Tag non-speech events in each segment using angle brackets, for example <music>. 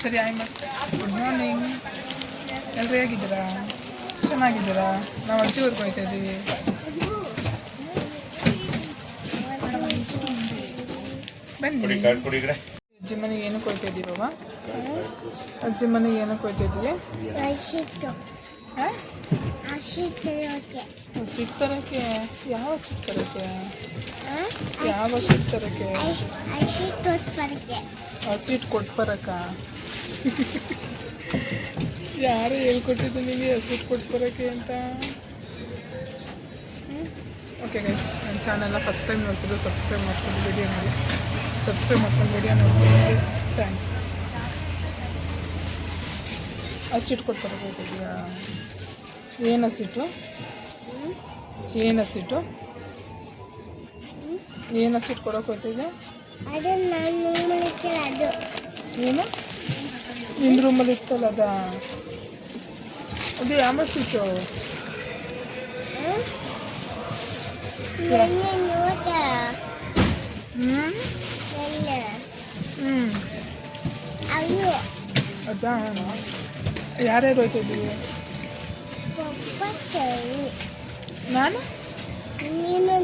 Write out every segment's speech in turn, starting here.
ಸರಿ ಆಯ್ ಮತ್ತೆ good morning ಎಲ್ಲರೂ ಹೇಗಿದ್ದೀರಾ ಚೆನ್ನಾಗಿದ್ದೀರಾ ನಾವು ಅಜ್ಜಿ ಊರಿಗೆ ಹೋಗ್ತಾ ಇದ್ದೀವಿ ಬನ್ನಿ ಅಜ್ಜಿ ಮನೆಗೆ ಏನಕ್ಕೆ ಹೋಗ್ತಾ ಅವ ಅಜ್ಜಿ ಮನೆಗೆ ಏನಕ್ಕೆ ಹೋಗ್ತಾ ಇದ್ದೀವಿ ಸಿಕ್ತರಕ್ಕೆ ಸಿಟ್ ತರಕ್ಕೆ ಯಾವ ಸಿಟ್ ತರಕ್ಕೆ ಯಾವ ಸಿಟ್ ತರಕ್ಕೆ ಕೊಟ್ಬರಕ್ಕ ಬರುತ್ತೆ ಆ ಸೀಟ್ ಕೊಟ್ಟು ಬರಕ್ಕ <laughs> ಯಾರು ಹೇಳ್ಕೊಟ್ಟಿದ್ದು ನಿಮಗೆ ಹಸಿಟ್ಟು ಕೊಟ್ಟು ಬರೋಕ್ಕೆ ಅಂತ ಓಕೆ ಗೈಸ್ ನನ್ನ ಚಾನೆಲ್ನ ಫಸ್ಟ್ ಟೈಮ್ ನೋಡ್ತಿದ್ದು ಸಬ್ಸ್ಕ್ರೈಬ್ ಮಾಡ್ಕೊಂಡು ವಿಡಿಯೋ ನೋಡಿ. ಸಬ್ಸ್ಕ್ರೈಬ್ ಮಾಡ್ಕೊಂಡು ವಿಡಿಯೋ ನೋಡ್ಕೊಂಡು ಥ್ಯಾಂಕ್ಸ್ ಹಸಿಟ್ಟು ಸೀಟ್ ಕೊಟ್ಟು ಏನು ಹಸಿಟ್ಟು ಏನು ಹಸಿಟ್ಟು ಏನು ಹಸಿಟ್ಟು ಕೊಡೋಕೆ ಹೋಗ್ತಿದ್ದೆ? ಏನು? ನಿನ್ನ ರೂಮಲ್ಲಿ ಇತ್ತಲ್ಲ ಅದ? ಅದು ಯಾವ ಸ್ವಿಚ್ಚು ಅದು. ಯಾರ್ಯಾರು ಸರಿ ನಾನು? ನೀನು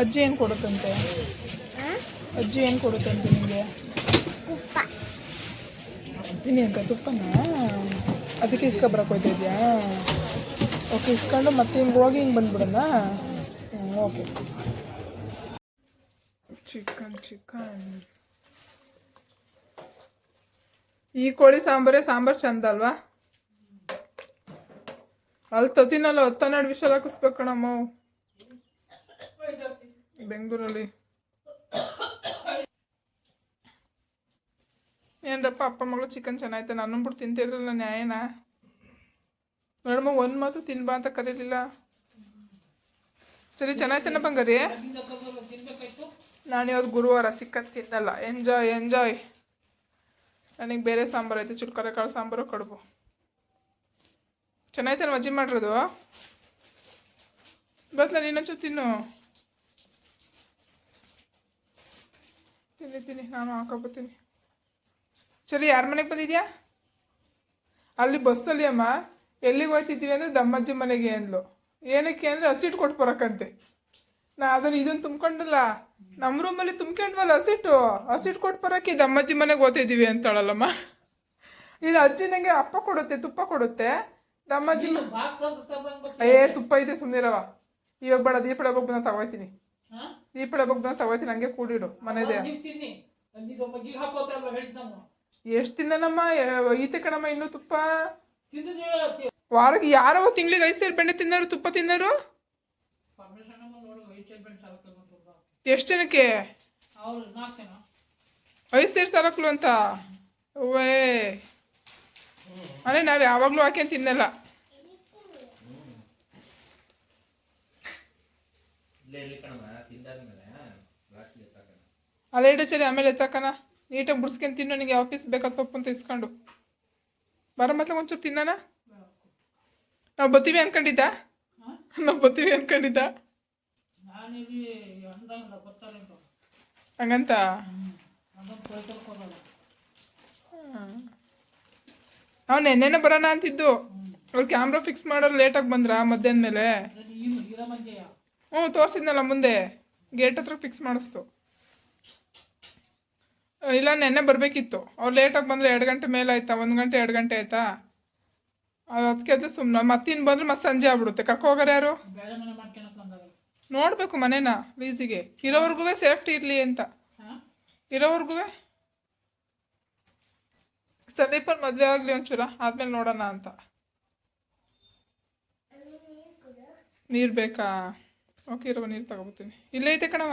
ಅಜ್ಜಿ ಏನು ಕೊಡುತ್ತಂತೆ? ಅಜ್ಜಿ ಏನು ಕೊಡುತ್ತಂತೆ ನಿಮಗೆ ತಿನ್ನಿ ಅಂತ ತುಪ್ಪನ. ಅದಕ್ಕೆ ಇಸ್ಕೊಬರಕ್ಕೆ ಹೋಗ್ತಿದ್ಯಾ ಓಕೆ ಇಸ್ಕೊಂಡು ಮತ್ತೆ ಹಿಂಗೆ ಹೋಗಿ ಹಿಂಗೆ ಬಂದ್ಬಿಡೋಣ? Okay chicken chicken. ಈ ಕೋಳಿ ಸಾಂಬಾರೇ ಸಾಂಬಾರು ಚಂದ ಅಲ್ವಾ? ಅಲ್ಲಿ ತತ್ತಿನಲ್ಲ ಹತ್ತನ್ನೆರಡು ವಿಷಲ್ ಹಾಕಿಸ್ಬೇಕು ಕಣಮ್ಮ. ಬೆಂಗಳೂರಲ್ಲಿ. ಏನ್ರಪ್ಪ ಅಪ್ಪ ಮಗಳು ಚಿಕನ್ ಚೆನ್ನಾಗೈತೆ ನಾನು ಬಿಟ್ಟು ತಿಂತಿದ್ರಲ್ಲ ನ್ಯಾಯನ? ನೋಡಮ್ಮ, ಒಂದು ಮಾತು ತಿನ್ಬಾ ಅಂತ ಕರೀಲಿಲ್ಲ. ಸರಿ, ಚೆನ್ನಾಯ್ತೇನ ಬಂಗಾರಿ? ನಾನು ಇವತ್ತು ಗುರುವಾರ ಚಿಕನ್ ತಿನ್ನಲ್ಲ. ಎಂಜಾಯ್ ಎಂಜಾಯ್ ನನಗೆ ಬೇರೆ ಸಾಂಬಾರು ಐತೆ, ಚುಲ್ಕರೆ ಕಾಳು ಸಾಂಬಾರು ಕಡುಬು. ಚೆನ್ನಾಯ್ತಾನೆ ಮಜ್ಜಿ ಮಾಡಿರೋದು? ಬತ್ಲ ನೀನೊಂಚೂರು ತಿನ್ನು. ತಿನ್ನಿ ತಿನ್ನಿ, ನಾನು ಹಾಕೋಬತ್ತೀನಿ ಸರಿ ಯಾರ ಮನೆಗೆ ಬಂದಿದ್ಯಾ? ಅಲ್ಲಿ ಬಸ್ಸಲ್ಲಿ ಅಮ್ಮ ಎಲ್ಲಿಗೆ ಹೋಗ್ತಿದ್ದೀವಿ ಅಂದರೆ ದಮ್ಮಜ್ಜಿ ಮನೆಗೆ ಅಂದ್ಲು. ಏನಕ್ಕೆ ಅಂದರೆ ಹಸಿಟ್ಟು ಕೊಟ್ಟು ಬರೋಕ್ಕಂತೆ. ನಾ ಅದನ್ನು ಇದನ್ನು ತುಂಬ್ಕೊಂಡಲ್ಲ ನಮ್ಮ ರೂಮಲ್ಲಿ ತುಂಬ್ಕೊಂಡ್ವಲ್ಲ ಹಸಿಟ್ಟು ಹಸಿಟ್ಟು ಕೊಟ್ಟು ಬರೋಕ್ಕೆ ದಮ್ಮಜ್ಜಿ ಮನೆಗೆ ಓದ್ತಿದ್ದೀವಿ ಅಂತಾಳಲ್ಲಮ್ಮ. ನೀನು ಅಜ್ಜಿ ನನಗೆ ಅಪ್ಪ ಕೊಡುತ್ತೆ ತುಪ್ಪ ಕೊಡುತ್ತೆ. ದಮ್ಮಜ್ಜಿ ಅಯ್ಯೇ ಏ ತುಪ್ಪ ಇದೆ ಸುಮ್ಮನಿರವ ಇವಾಗ ಬೇಡ ದೀಪಳ ಹಬ್ಬಕ್ಕೆ ಬಂದ ತಗೋತೀನಿ. ದೀಪಳ ಹಬ್ಬಕ್ಕೆ ಬಂದ ತಗೋತೀನಿ ಹಂಗೆ ಕೂಡಿಡು ಮನೆದೇ ಎಷ್ಟು ತಿನ್ನನಮ್ಮ ಈತೆ ಕಣಮ್ಮ ಇನ್ನು ತುಪ್ಪ? ವಾರ ವಾರಕ್ಕೆ ಯಾರೋ ತಿಂಗಳಿಗೆ ಐದು ಸೇರು ಬೆಣ್ಣೆ ತಿನ್ನೋರು ತುಪ್ಪ ಬಂತು ಎಷ್ಟು ಜನಕ್ಕೆ? ಐದು ಸೇರು ಸಾಲಕ್ಲು ಅಂತ? ಓವೇ ಅದೇ ನಾವು ಯಾವಾಗಲೂ ಹಾಕ್ಯಂತ ತಿನ್ನಲ್ಲ. ಅಲ್ಲ ಇಡೋ ಎತ್ತಾಕಣ ಚರಿ ಆಮೇಲೆ ಎತ್ತಾಕನ ನೀಟಾಗಿ ಬಿಡ್ಸ್ಕೊಂಡು ತಿನ್ನು ನನಗೆ ಆಫೀಸ್ ಬೇಕಾದ ಪಪ್ಪು ಅಂತ ಇಸ್ಕೊಂಡು. ಬರ ಮತ್ತೆ ಒಂಚೂರು ತಿನ್ನಣ? ನಾವು ಬತ್ತೀವಿ ಅನ್ಕೊಂಡಿದ್ದ? ನಾವು ಬತ್ತೀವಿ ಅನ್ಕೊಂಡಿದ್ದ? ಹಂಗಂತ? ನಾವು ನೆನ್ನೆನೆ ಬರೋಣ ಅಂತಿದ್ದು. ಅವ್ರು ಕ್ಯಾಮ್ರಾ ಫಿಕ್ಸ್ ಮಾಡೋರು ಲೇಟಾಗಿ ಬಂದ್ರಾ ಮಧ್ಯಾಹ್ನ ಮೇಲೆ? ಹ್ಞೂ ತೋರಿಸಿದ್ನಲ್ಲ ಮುಂದೆ. ಗೇಟ್ ಹತ್ರ ಫಿಕ್ಸ್ ಮಾಡಿಸ್ತು. ಇಲ್ಲ ನೆನ್ನೆ ಬರಬೇಕಿತ್ತು. ಅವ್ರು ಲೇಟಾಗಿ ಬಂದರೆ ಎರಡು ಗಂಟೆ ಮೇಲೆ ಆಯ್ತಾ? ಒಂದು ಗಂಟೆ ಎರಡು ಗಂಟೆ ಆಯ್ತಾ? ಅದಕ್ಕೆ ಅದು ಸುಮ್ಮನೆ ಮತ್ತಿನ್ನು ಬಂದರೆ ಮತ್ತೆ ಸಂಜೆ ಆಗ್ಬಿಡುತ್ತೆ. ಕರ್ಕೊ ಹೋಗೋರು ಯಾರು? ನೋಡಬೇಕು ಮನೇನ ಲೀಸಿಗೆ ಇರೋವರೆಗೂ ಸೇಫ್ಟಿ ಇರಲಿ ಅಂತ. ಇರೋವರೆಗೂ ಸಂದೀಪಲ್ಲಿ ಮದುವೆ ಆಗಲಿ ಒಂಚೂರ. ಆದ್ಮೇಲೆ ನೋಡೋಣ ಅಂತ. ನೀರು ಬೇಕಾ? ಓಕೆ ಇರುವ ನೀರು ತಗೋಬತ್ತೀನಿ ಇಲ್ಲೇ ಐತೆ ಕಣವ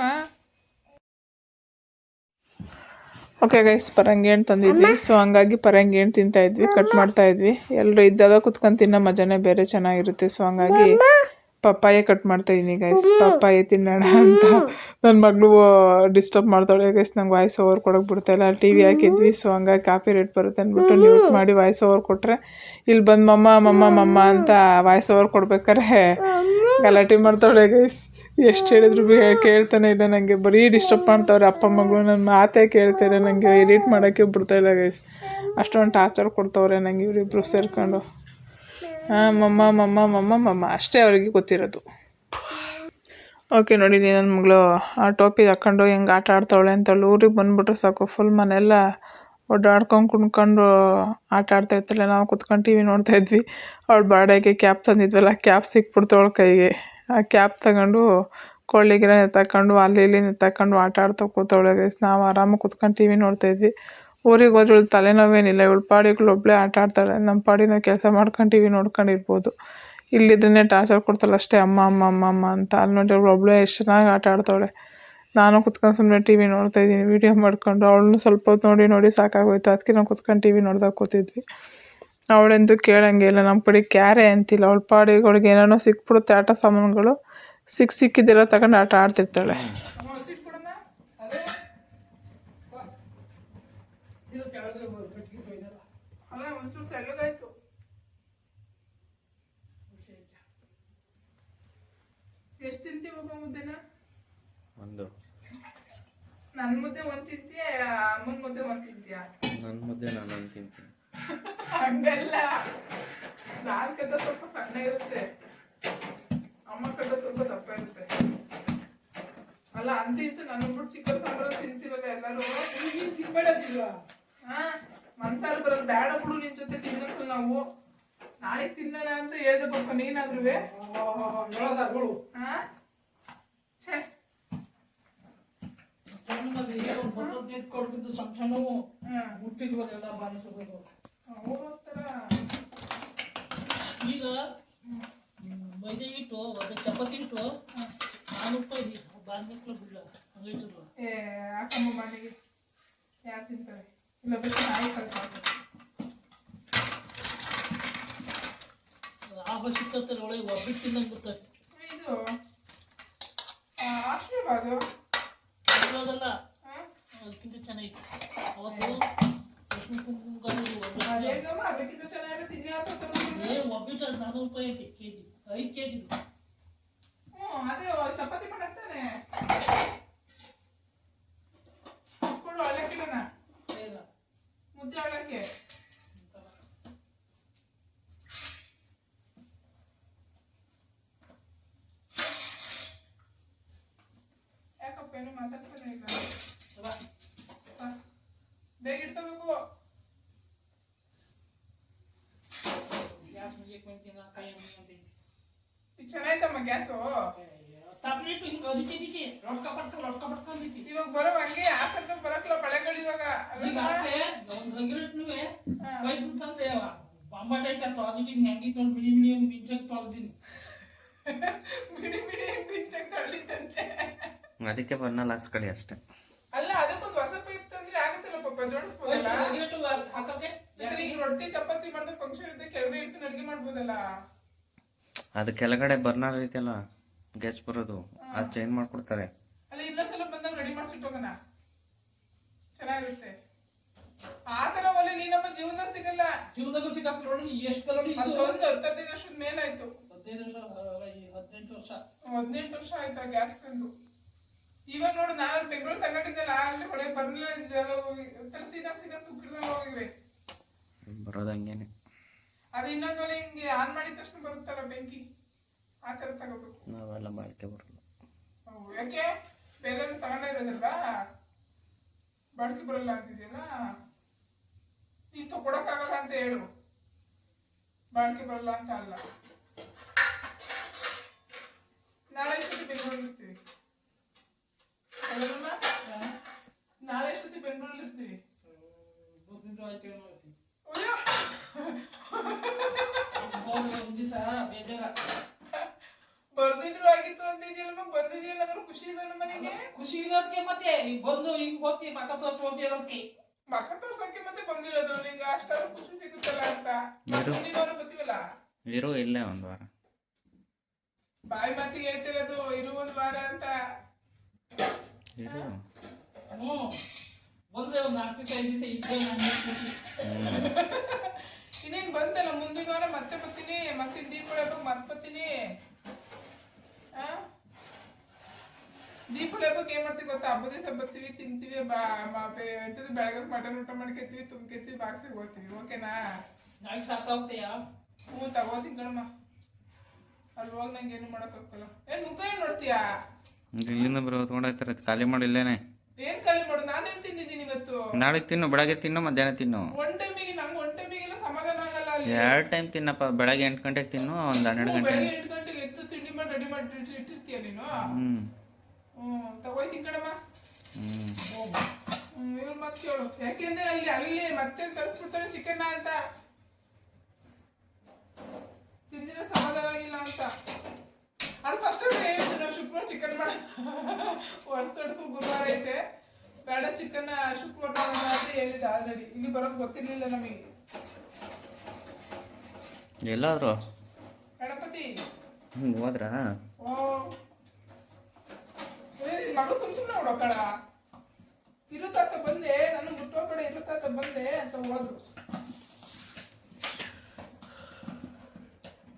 ಓಕೆ ಗೈಸ್ ಪರಂಗಿ ಹಣ್ಣು ತಂದಿದ್ವಿ ಸೊ ಹಂಗಾಗಿ ಪರಂಗಿ ಹಣ್ಣು ತಿಂತಾ ಇದ್ವಿ ಕಟ್ ಮಾಡ್ತಾ ಇದ್ವಿ. ಎಲ್ಲರೂ ಇದ್ದಾಗ ಕುತ್ಕೊಂಡು ತಿನ್ನೋ ಮಜಾನೇ ಬೇರೆ ಚೆನ್ನಾಗಿರುತ್ತೆ. ಸೊ ಹಂಗಾಗಿ ಪಪ್ಪಾಯ ಕಟ್ ಮಾಡ್ತಾ ಇದೀನಿ ಗೈಸ್ ಪಪ್ಪಾಯ ತಿನ್ನೋಣ ಅಂತ. ನನ್ನ ಮಗಳು ಡಿಸ್ಟರ್ಬ್ ಮಾಡ್ತಾಳೆ ಗೈಸ್ ನಂಗೆ ವಾಯ್ಸ್ ಓವರ್ ಕೊಡೋಕೆ ಬಿಡ್ತಾ ಇಲ್ಲ ಟಿ ವಿ ಹಾಕಿದ್ವಿ. ಸೊ ಹಂಗಾಗಿ ಕಾಪಿ ರೇಟ್ ಬರುತ್ತೆ ಅಂದ್ಬಿಟ್ಟು ಮ್ಯೂಟ್ ಮಾಡಿ ವಾಯ್ಸ್ ಓವರ್ ಕೊಟ್ಟರೆ ಇಲ್ಲಿ ಬಂದು ಮಮ್ಮ ಮಮ್ಮ ಮಮ್ಮ ಅಂತ ವಾಯ್ಸ್ ಓವರ್ ಕೊಡ್ಬೇಕಾರೆ ಗಲಾಟೆ ಮಾಡ್ತಾವಳೆ ಗೈಸ್ ಎಷ್ಟು ಹೇಳಿದ್ರು ಬಿ ಕೇಳ್ತಾನೆ ಇಲ್ಲ ನನಗೆ ಬರೀ ಡಿಸ್ಟರ್ಬ್ ಮಾಡ್ತಾವ್ರೆ ಅಪ್ಪ, ಮಗಳು ನನ್ನ ಮಾತೇ ಕೇಳ್ತಾ ನನಗೆ ಎಡಿಟ್ ಮಾಡೋಕ್ಕೆ ಬಿಡ್ತಾಯಿಲ್ಲ ಗೈಸ್ ಅಷ್ಟೊಂದು ಟಾರ್ಚರ್ ಕೊಡ್ತಾವ್ರೆ ನನಗೆ ಇವರಿಬ್ಬರು ಸೇರ್ಕೊಂಡು. ಹಾಂ, ಮಮ್ಮ ಮಮ್ಮ ಮಮ್ಮ ಮಮ್ಮ. ಅಷ್ಟೇ ಅವರಿಗೆ ಗೊತ್ತಿರೋದು. ಓಕೆ ನೋಡಿ ನನ್ನ ಮಗಳು, ಆ ಟೋಪಿ ಹಾಕ್ಕೊಂಡು ಹೆಂಗೆ ಆಟ ಆಡ್ತಾವಳೆ ಅಂತೇಳಿ ಊರಿಗೆ ಬಂದುಬಿಟ್ರೆ ಸಾಕು. ಫುಲ್ ಮನೆಲ್ಲ ಓಡಾಡ್ಕೊಂಡು ಕುಣ್ಕೊಂಡು ಆಟ ಆಡ್ತಾ ಇರ್ತಾಳೆ ನಾವು ಕುತ್ಕೊಂಡು ಟಿ ವಿ ನೋಡ್ತಾ ಇದ್ವಿ. ಅವಳು ಬಾಡಿಗೆ ಕ್ಯಾಪ್ ತಂದಿದ್ವಲ್ಲ ಕ್ಯಾಪ್ ಸಿಕ್ಬಿಡ್ತು ಕೈಗೆ. ಆ ಕ್ಯಾಪ್ ತಗೊಂಡು ಕೊಳ್ಳಿಗಿರ ತಗೊಂಡು ಅಲ್ಲಿ ಇಲ್ಲಿ ತಕ್ಕೊಂಡು ಆಟ ಆಡ್ತಾ ಕೂತವಳೆ. ಗೈಸ್ ನಾವು ಆರಾಮಾಗಿ ಕುತ್ಕೊಂಡು ಟಿ ವಿ ನೋಡ್ತಾ ಇದ್ವಿ. ಊರಿಗೆ ಹೋದ್ರೆ ಇವಳು ತಲೆನೋವೇನಿಲ್ಲ. ಇವಳು ಪಾಡಿಗಳು ಒಬ್ಬಳೇ ಆಟ ಆಡ್ತಾಳೆ. ನಮ್ಮ ಪಾಡಿ ನಾವು ಕೆಲಸ ಮಾಡ್ಕೊಂಡು ಟಿ ವಿ ನೋಡ್ಕೊಂಡಿರ್ಬೋದು. ಇಲ್ಲಿದ್ರೆ ಟಾರ್ಚರ್ ಕೊಡ್ತಾಳೆ ಅಷ್ಟೇ. ಅಮ್ಮ ಅಮ್ಮ ಅಮ್ಮ ಅಮ್ಮ ಅಂತ. ಅಲ್ಲಿ ನೋಡಿ ಅವಳು ಒಬ್ಬಳೇ ಎಷ್ಟು ಚೆನ್ನಾಗಿ ಆಟ ಆಡ್ತಾವಳೆ. ನಾನು ಕುತ್ಕೊಂಡು ಸುಮ್ಮನೆ ಟಿ ವಿ ನೋಡ್ತಾ ಇದ್ದೀನಿ ವೀಡಿಯೋ ಮಾಡ್ಕೊಂಡು. ಅವಳನ್ನು ಸ್ವಲ್ಪ ಹೊತ್ತು ನೋಡಿ ನೋಡಿ ಸಾಕಾಗೋಯ್ತು. ಅದಕ್ಕೆ ನಾವು ಕುತ್ಕೊಂಡು ಟಿ ವಿ ನೋಡ್ದಾಗ ಕೂತಿದ್ವಿ. ಅವಳೆಂದು ಕೇಳಂಗೆ ಇಲ್ಲ. ನಮ್ಮ ಪಡಿ ಕ್ಯಾರೆ ಅಂತಿಲ್ಲ. ಅವಳ ಪಾಡಿಗಳಿಗೆ ಏನೇನೋ ಸಿಕ್ಬಿಡುತ್ತೆ, ಆಟ ಸಾಮಾನುಗಳು. ಸಿಕ್ ಸಿಕ್ಕಿದ್ದೆಲ್ಲ ತಗೊಂಡು ಆಟ ಆಡ್ತಿರ್ತಾಳೆ. ಎಷ್ಟು ಮುದ್ದೆನ ಒಂದು ನನ್ನ ಮುದ್ದೆ ಒಂದ್ ತಿಂತೀಯ ಅಮ್ಮನ ಮುದ್ದೆ ಒಂದ್ ತಿಂತೀಯ? ನನ್ನ ಮುದ್ದೆ ನಾನು ಒಂದು ತಿಂತೀನಿ. ಹಂಗಲ್ಲ. ನಾನ್ ಕದ ಸ್ವಲ್ಪ ಸಣ್ಣ ಇರುತ್ತೆ. ಅಮ್ಮ ಕದ ಸ್ವಲ್ಪ ದಪ್ಪ ಇರುತ್ತೆ. ಅಲ್ಲ ಅಂತ ಇತ್ತು ನನ್ನ ಬಿಟ್ಟು ಚಿಕನ್ ಸಾಂಬಾರು ಎಲ್ಲರೂ? ನೀನ್ ತಿನ್ಬೇಡದಿಲ್ವಾ? ಹಾ ಮನ್ಸಾರು ಬರಲ್ಲ ಬೇಡ ಬಿಡು ನಿನ್ ಜೊತೆ ತಿನ್ನಕ್ಕೆ ನಾವು. ನಾಳೆ ತಿನ್ನೋಣ ಅಂತ ಹೇಳ್ದೆ ಪಾಪ ನೀನಾದ್ರೂ ಹೇಳೋದಾಗಳು. ಹಾ ಛೇ ಸಣ್ಣದು ಏನೋ ಒಂದು ಹತ್ತೈದು ಕೊಡ್ಬಿದ್ದು ಹತ್ರ. ಈಗ ಮೈದೆ ಹಿಟ್ಟು ಒಂದು ಚಪಾತಿ ಹಿಟ್ಟು ನಾಲ್ಕು ರೂಪಾಯಿ ಬಾಂಧಿಕ್ಲು ಬಿಡ್ಲ ಹಂಗಿಟ್ಟಿದ್ರು ಏ ಹಾಕಮ್ಮ ಮನೆಗೆ? ಯಾರು ತಿಂತಾರೆ? ಇಲ್ಲ ಬೇಕು ನಾಯಿ ಒಳಗೆ ಒಬ್ಬಿಟ್ಟು ತಿನ್ನಂಗೆ ಗೊತ್ತಾಯ್ತು. ಇದು ಆಶೀರ್ವಾದ? ಹಾ? ಅದಕ್ಕಿಂತ ಚೆನ್ನಾಗಿತ್ತು. ಅವತ್ತು ಲಕ್ಷ್ಮಿ ಕುಂಕುಮ ಒಬ್ಬಿಟ್ಟು ನಾನ್ನೂರು ರೂಪಾಯಿ ಐತಿ ಕೆ ಜಿ ಐದು ಕೆ ಜಿ ಚಪಾತಿ ಮಾಡಕ್ತಾನೆ ಕೊಡು ಅವಲಕ್ಕಿನ ಇಲ್ಲ ಮುದ್ದೆ ಅವಲಕ್ಕಿ ಯಾಕಪ್ಪ ಏನು ಮಾತಾಡ್ತಾನೆ ಇಲ್ಲ ಹಾ. ಬೇಗ ಇಟ್ಕೋಬೇಕು ಗ್ಯಾಸ್ ಬಂತೀನಿ ಕೈ ಚೆನ್ನಾಯ್ತಮ್ಮ ಗ್ಯಾಸು ತಪ್ಲಿಟ್ಟು ಹಿಂಗೆ ಅದಿತಿತಿ ರೊಡ್ಕ ಪಟ್ಕ ಇವಾಗ ಬರೋ ಹಂಗೆ ಆ ಥರದ ಬರಕ್ಲ ಬಳೆಗಳು ಇವಾಗ. ಈಗ ಅಷ್ಟೇ ಒಂದು ಹಂಗಿಟ್ನುವೆ ಹಾ. <laughs> <laughs> ಪೈಪ್ ತಂದೆ ಬಾಂಬಾಟ ಐತೆ ತೊಳೆದಿದ್ದೀನಿ ಹೆಂಗಿತ್ತು ನೋಡಿ ಬಿಡಿ ಬಿಡಿ ಒಂದು ಮಿಂಚಕ್ಕೆ ತೊಳೆದಿನಿ ಬಿಡಿ ಬಿಡಿ ಪಿಂಚಕ್ ತಳ್ಳಿದ್ದಂತೆ. ಅದಕ್ಕೆ ಹಾಕ್ಸ್ಕೊಳ್ಳಿ ಅಷ್ಟೇ ಅಲ್ಲ ಅದಕ್ಕೊಂದು ಹೊಸ ಪೈಪ್ ತಂದ್ರೆ ಆಗುತ್ತಲ್ಲ ಪಾಪ ಜೋಡಿಸ್ಬೋದಲ್ಲ ಹಂಗಿಟ್ಟು ಹಾಕಕ್ಕೆ ಯಾಕಂದ್ರೆ ಈಗ ಫಂಕ್ಷನ್ ಇದ್ದ ಕೆಳಗಡೆ ಇಟ್ಟು ಅಡ್ಗೆ ಮಾಡ್ಬೋದಲ್ಲ? ಅದು ಕೆಳಗಡೆ ಬರ್ನರ್ ಐತಲ್ಲ ಗ್ಯಾಸ್ ಬರೋದು ಅದ್ ಚೇಂಜ್ ಮಾಡ್ಕೊಡ್ತಾರೆ. ಅಲ್ಲ ಇನ್ನೊಂದ್ಸಲ ಬಂದಾಗ ರೆಡಿ ಮಾಡ್ಸಿಟ್ಟು ಹೋಗೋಣ. ಚೆನ್ನಾಗಿರುತ್ತೆ. ಆ ತರ ಒಲೆ ಜೀವನ ಸಿಗಲ್ಲ. ನೋಡಿ ಎಷ್ಟು ಕಲೋಡಿ ಇದು. ಮತ್ತೊಂದು ಹತ್ತೈದು ವರ್ಷದ ಮೇಲಾಯ್ತು. ಹದಿನೈದು ವರ್ಷ ಹದಿನೆಂಟು ವರ್ಷ. ಹದಿನೆಂಟು ವರ್ಷ ಆಯ್ತಾ ಗ್ಯಾಸ್ ತಂದು. ಇವಾಗ ನೋಡು ನಾನು ಬೆಂಗಳೂರು ಸಂಘಟಿದ್ದಲ್ಲ ಅಲ್ಲಿ ಹೊಳೆ ಬರ್ಲಿಲ್ಲ ಸೀದಾ ಸೀದಾ ತುಕ್ಕಿಡ್ದಂಗ ಹೋಗಿವೆ. ಬರೋದು ಹಂಗೇನೆ ಅದು ಇನ್ನೊಂದು ಒಲೆ ಹಿಂಗೆ ಆನ್ ಮಾಡಿದ ತಕ್ಷಣ ಬರುತ್ತಲ್ಲ ಬೆಂಕಿ? ಆ ಥರ ತಗೋಬೇಕು. ನಾವೆಲ್ಲ ಬಾಳಿಕೆ ಬರಲ್ಲ. ಯಾಕೆ? ಬೇರೆ ತಗೊಂಡೇ ಇರೋದಲ್ವಾ? ಬಾಳ್ಕೆ ಬರಲ್ಲ ಅಂತಿದೆಯಲ್ಲ? ನೀನು ತಗೊಳಕ್ಕಾಗಲ್ಲ ಅಂತ ಹೇಳು. ಬಾಳ್ಕೆ ಬರಲ್ಲ ಅಂತ ಅಲ್ಲ. ನಾಳೆ ಎಷ್ಟೊತ್ತಿ ಬೆಂಗಳೂರಲ್ಲಿ ಇರ್ತೀವಿ ಹೌದಲ್ವಾ? ನಾಳೆ ಎಷ್ಟೊತ್ತಿ ಬೆಂಗಳೂರಲ್ಲಿ ಇರ್ತೀವಿ ಗೊತ್ತಿದ್ದು ಆಯ್ತು ಏನೋ ಆಯ್ತು. ಅಯ್ಯೋ! ಹೋದ್ರೆ ಒಂದ್ <laughs> ಬೇಜಾರ ಬರ್ದಿದ್ರು ಆಗಿತ್ತು ಅಂತಿದ್ಯಲ್ಲಮ್ಮ ಬಂದಿದ್ಯಲ್ಲ ಅಂದ್ರೆ ಖುಷಿ ಇಲ್ಲ ಮನೆಗೆ? ಖುಷಿ ಇರೋದಕ್ಕೆ ಮತ್ತೆ ಈಗ ಬಂದು ಈಗ ಹೋಗ್ತಿ ಮಕ್ಕ ತೋರ್ಸಿ ಹೋಗ್ತಿ ಇರೋದಕ್ಕೆ ಮಕ್ಕ ತೋರ್ಸಕ್ಕೆ ಮತ್ತೆ ಬಂದಿರೋದು ನಿಂಗೆ ಅಷ್ಟಾದ್ರೂ ಖುಷಿ ಸಿಗುತ್ತಲ್ಲ ಅಂತ. ಇರು. ನೀನವ್ರು ಬರ್ತೀವಲ್ಲ ಇರೋ ಇಲ್ಲ ಒಂದು ವಾರ. ಬಾಯಿ ಮಾತಿಗೆ ಹೇಳ್ತಿರೋದು ಇರು ಒಂದ್ ವಾರ ಅಂತ. ಇರೋ. ಹ್ಞೂ ಬಂದ್ರೆ ಒಂದು ನಾಲ್ಕು ದಿವಸ ಐದು ದಿವಸ ನನಗೆ ಖುಷಿ ಮತ್ತೆ ಬರ್ತೀನಿ ಮತ್ತೆ ದೀಪಾವಳಿ ಹಬ್ಬಕ್ಕೆ ಮತ್ತೆ ಬರ್ತೀನಿ ಆ? ದೀಪಾವಳಿ ಹಬ್ಬಕ್ಕೆ ಏನ್ ಮಾಡ್ತೀವಿ ಗೊತ್ತಾ? ಹಬ್ಬದ ದಿವಸ ಬರ್ತೀವಿ ತಿಂತೀವಿ ಬೆಳಗ್ಗೆ ಮಟನ್ ಊಟ ಮಾಡ್ಕೇತೀವಿ ತುಂಬ್ಕೊತೀವಿ ಬಾಕ್ಸಿಗೆ ಹೋಗ್ತೀವಿ ಓಕೆನಾ? ನಾಳೆ ಸಾಕಾಗ್ತೀಯಾ ಹ್ಞೂ ತಗೋತೀನಿ ಕಣಮ್ಮ. ಅಲ್ಲಿ ಹೋಗಿ ನಂಗೆ ಏನು ಮಾಡೋಕ್ಕಾಗಲ್ಲ ಏನ್ ಮುಖ ಏನ್ ನೋಡ್ತೀಯಾ? ಇಲ್ಲಿಂದ ಬರೋ ಖಾಲಿ ಮಾಡಿ ಇಲ್ಲೇನೆ. ಏನ್ ಖಾಲಿ ಮಾಡು? ನಾನೇನ್ ತಿಂದಿದ್ದೀನಿ ಇವತ್ತು? ನಾಳೆ ತಿನ್ನು ಬೆಳಗ್ಗೆ ತಿನ್ನು ಮಧ್ಯಾಹ್ನ ತಿನ್ನು. ಎರಡು ಟೈಮ್ ತಿನ್ನಪ್ಪ ಬೆಳಗ್ಗೆ ಎಂಟು ಗಂಟೆಗೆ ತಿನ್ನು ಒಂದು ಹನ್ನೆರಡು ಗಂಟೆ ಬೆಳಗ್ಗೆ ಎಂಟು ಗಂಟೆಗೆ ಎದ್ದು ತಿಂಡಿ ಮಾಡಿ ರೆಡಿ ಮಾಡಿ ಇಟ್ಟು- ಇಟ್ಟಿರ್ತೀಯ ನೀನು? ಹ್ಞೂ ತಗೋಯ್ತೀನಿ ಕಣಮ್ಮ ಹ್ಞೂ ಇವ್ರ್ ಮತ್ ಕೇಳು. ಯಾಕೆಂದ್ರೆ ಅಲ್ಲಿ ಅಲ್ಲಿ ಮತ್ತೆ ತರಿಸ್ಬಿಡ್ತಾರೆ ಚಿಕನ್ ಅಂತ. ತಿಂದಿರೋ ಸಮಾಧಾನ ಆಗಿಲ್ಲ ಅಂತ. ಅಲ್ಲಿ ಫಸ್ಟ್ ಹೇಳಿದ್ರು ನಾವು ಶುಕ್ರವಾರ ಚಿಕನ್ ಮಾಡ ವರ್ಷದೊಡ್ಕು ಗುರುವಾರ ಐತೆ. ಬೇಡ ಚಿಕನ್ ಶುಕ್ರವಾರ ಅಂತ ಹೇಳಿದ ಆಲ್ರೆಡಿ ಇಲ್ಲಿ ಬರೋಕ್ ಗೊತ್ತಿರ್ಲಿಲ್ಲ ನಮಗೆ. ಎಲ್ಲಾದ್ರು? ಗಣಪತಿ. ಹ್ಞೂ ಹೋದ್ರಾ? ಮಗಳು ಸುಮ್ ಸುಮ್ಮನೆ ಹೊಡೋಕಳ ಇರುತ್ತಾತ ತಾತ ಬಂದೆ. ನಾನು ಮುಟ್ಟೋಕಡೆ ಇರು ತಾತ ಬಂದೆ ಅಂತ ಹೋದ್ರು.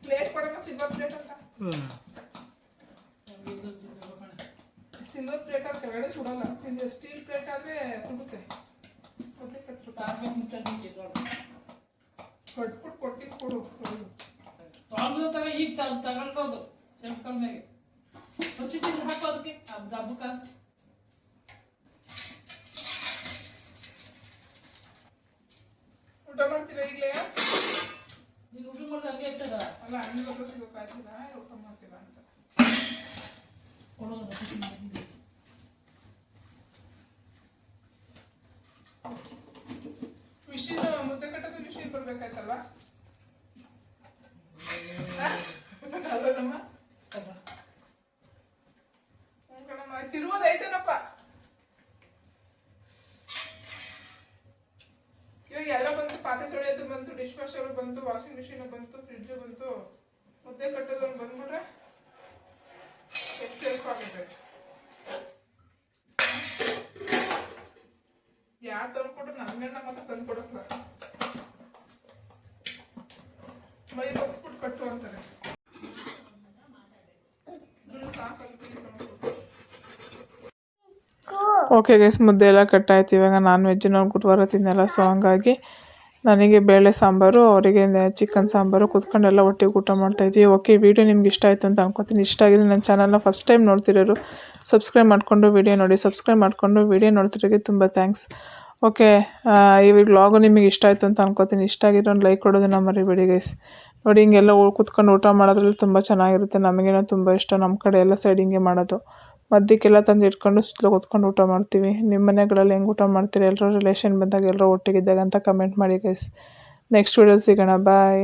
ಪ್ಲೇಟ್ ಕೊಡೋಣ ಸಿಲ್ವರ್ ಪ್ಲೇಟ್ ಅಂತ ಸಿಲ್ವರ್ ಪ್ಲೇಟ್ ಆದ್ರೆ ಕೆಳಗಡೆ ಸುಡಲ್ಲ ಸಿಲ್ವರ್ ಸ್ಟೀಲ್ ಪ್ಲೇಟ್ ಆದ್ರೆ ಸುಡುತ್ತೆ ಮತ್ತೆ ಕಟ್ಬಿಟ್ಟು ಸಾರ್ಗೆ ಮುಂಚೆ ನಿಂಗೆ ದೊಡ್ಡ ಕಟ್ಬಿಟ್ಟು ಕೊಡ್ತೀನಿ ಕೊಡು ಕೊಡು. ತೊಗೊಂಡು ತಗ ಈಗ ತ- ತಗೊಳ್ಬೋದು ಚೆಂಪಲ್ ಮೇಲೆ ಹಸಿ ತಿಂದು ಹಾಕು ಅದಕ್ಕೆ ದಬ್ಬಕ ಊಟ ಮಾಡ್ತೀರಾ ಈಗಲೇ ನೀನು ಊಟ ಮಾಡಿದ ಹಂಗೆ ಇರ್ತದ ಅಲ್ಲ ಹಣ್ಣು ಒಬ್ಬರು ಸಿಗೋಕ್ಕಾಗ್ತದ ಊಟ ಮಾಡ್ತೀರಾ ಅಂತ. ಕೊಡೋದು. ಮಿಷಿನ್ ಮುದ್ದೆ ಕಟ್ಟೋದು ಮಿಷಿನ್ ಬರ್ಬೇಕಾಯ್ತಲ್ವಾ ಹ್ಞೂ ಕಣಮ್ಮ ತಿರುವುದು ಐತೇನಪ್ಪ ಇವಾಗ ಎಲ್ಲ ಬಂತು ಪಾತ್ರೆ ತೊಳೆಯೋದು ಬಂತು ಡಿಶ್ ವಾಷರ್ ಬಂತು ಮಿಷಿನ್ ಬಂತು ಫ್ರಿಡ್ಜ್ ಬಂತು. ಮುದ್ದೆ ಕಟ್ಟೋದು ಒಂದು ಬಂದ್ಬಿಟ್ರೆ ಎಷ್ಟು ಹೆಲ್ಪ್ ಆಗುತ್ತೆ ಯಾರು ತಂದ್ಕೊಟ್ರು ನನ್ಗಣ್ಣ ಮತ್ತೆ ತಂದ್ಕೊಡಕ್ಲ ಮೈ ಬಗ್ಸ್ಬಿಟ್ಟು ಕಟ್ಟು ಅಂತಾರೆ. ಓಕೆ ಗೈಸ್ ಮುದ್ದೆ ಎಲ್ಲ ಕಟ್ಟಾಯ್ತು. ಇವಾಗ ನಾನ್ ವೆಜ್ ನಾನು ಗುರುವಾರ ತಿನ್ನಲ್ಲ ಸೊ ಹಂಗಾಗಿ ನನಗೆ ಬೇಳೆ ಸಾಂಬಾರು, ಅವರಿಗೆ ಚಿಕನ್ ಸಾಂಬಾರು ಕುತ್ಕೊಂಡೆಲ್ಲ ಒಟ್ಟಿಗೆ ಊಟ ಮಾಡ್ತಾಯಿದ್ವಿ ಓಕೆ, ವಿಡಿಯೋ ನಿಮ್ಗೆ ಇಷ್ಟ ಆಯಿತು ಅಂತ ಅನ್ಕೋತೀನಿ. ಇಷ್ಟ ಆಗಿದೆ ನನ್ನ ಚಾನಲ್ನ ಫಸ್ಟ್ ಟೈಮ್ ನೋಡ್ತಿರೋರು, ಸಬ್ಸ್ಕ್ರೈಬ್ ಮಾಡಿಕೊಂಡು ವಿಡಿಯೋ ನೋಡಿ. ಸಬ್ಸ್ಕ್ರೈಬ್ ಮಾಡಿಕೊಂಡು ವಿಡಿಯೋ ನೋಡ್ತಿರೋರಿಗೆ ತುಂಬ ಥ್ಯಾಂಕ್ಸ್. ಓಕೆ ಈ ವ್ಲಾಗು ನಿಮಗೆ ಇಷ್ಟ ಆಯಿತು ಅಂತ ಅನ್ಕೋತೀನಿ. ಇಷ್ಟ ಆಗಿರೋ ಒಂದು ಲೈಕ್ ಕೊಡೋದನ್ನ ಮರಿಬೇಡಿ ಗೈಸ್. ನೋಡಿ, ಹಿಂಗೆಲ್ಲ ಕೂತ್ಕೊಂಡು ಕುತ್ಕೊಂಡು ಊಟ ಮಾಡೋದ್ರಲ್ಲಿ ತುಂಬ ಚೆನ್ನಾಗಿರುತ್ತೆ. ನಮಗೇನೋ ತುಂಬ ಇಷ್ಟ. ನಮ್ಮ ಕಡೆ ಎಲ್ಲ ಸೈಡ್ ಹಿಂಗೆ ಮಾಡೋದು. ಮಧ್ಯಕ್ಕೆಲ್ಲ ತಂದು ಇಟ್ಕೊಂಡು ಸುತ್ತಲೂ ಕೂತ್ಕೊಂಡು ಊಟ ಮಾಡ್ತೀವಿ. ನಿಮ್ಮ ಮನೆಗಳಲ್ಲಿ ಹೆಂಗೆ ಊಟ ಮಾಡ್ತೀರಿ? ಎಲ್ಲರೂ ರಿಲೇಷನ್ ಬಂದಾಗ ಎಲ್ಲರೂ ಒಟ್ಟಿಗಿದ್ದಾಗ ಅಂತ ಕಮೆಂಟ್ ಮಾಡಿ ಗೈಸ್ ನೆಕ್ಸ್ಟ್ ವೀಡಿಯೋ ಸಿಗೋಣ. ಬಾಯ್